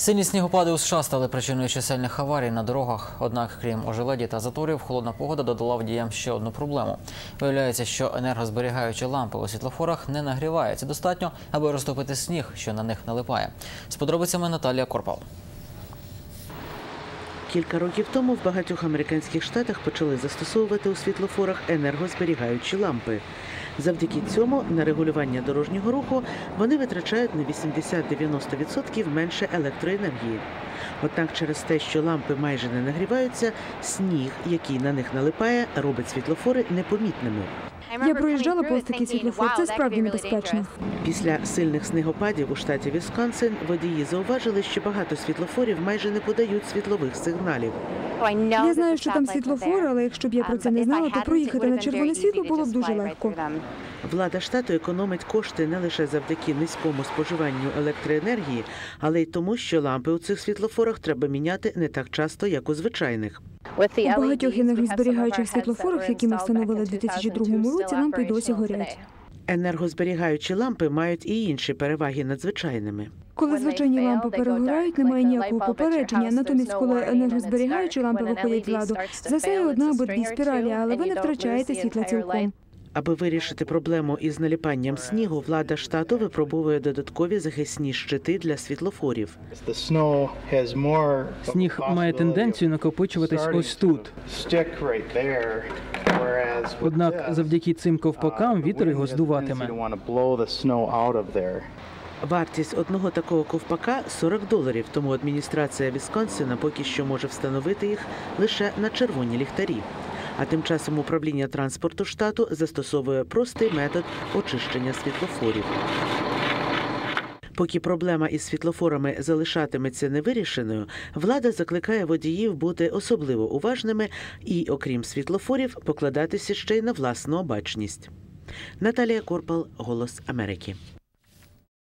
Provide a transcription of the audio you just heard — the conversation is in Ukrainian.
Сильні снігопади у США стали причиною чисельних аварій на дорогах. Однак, крім ожеледі та заторів, холодна погода додала водіям ще одну проблему. Виявляється, що енергозберігаючі лампи у світлофорах не нагріваються достатньо, аби розтопити сніг, що на них налипає. З подробицями Наталія Корпал. Кілька років тому в багатьох американських штатах почали застосовувати у світлофорах енергозберігаючі лампи. Завдяки цьому на регулювання дорожнього руху вони витрачають на 80-90% менше електроенергії. Однак через те, що лампи майже не нагріваються, сніг, який на них налипає, робить світлофори непомітними. Я проїжджала повз такий світлофор. Це справді небезпечно. Після сильних снігопадів у штаті Вісконсин водії зауважили, що багато світлофорів майже не подають світлових сигналів. Я знаю, що там світлофор, але якщо б я про це не знала, то проїхати на червоне світло було б дуже легко. Влада штату економить кошти не лише завдяки низькому споживанню електроенергії, але й тому, що лампи у цих світлофорах треба міняти не так часто, як у звичайних. У багатьох енергозберігаючих світлофорах, які ми встановили у 2002 році, лампи й досі горять. Енергозберігаючі лампи мають і інші переваги над звичайними. Коли звичайні лампи перегорають, немає ніякого попередження. Натомість, коли енергозберігаючі лампи виходять з ладу, засяє одна або дві спіралі, але ви не втрачаєте світла цілком. Аби вирішити проблему із наліпанням снігу, влада штату випробовує додаткові захисні щити для світлофорів. Сніг має тенденцію накопичуватись ось тут. Однак завдяки цим ковпакам вітер його здуватиме. Вартість одного такого ковпака 40 доларів, тому адміністрація Вісконсина поки що може встановити їх лише на червоні ліхтарі. А тим часом управління транспорту штату застосовує простий метод очищення світлофорів. Поки проблема із світлофорами залишатиметься невирішеною, влада закликає водіїв бути особливо уважними і, окрім світлофорів, покладатися ще й на власну обачність. Наталія Корпал, Голос Америки.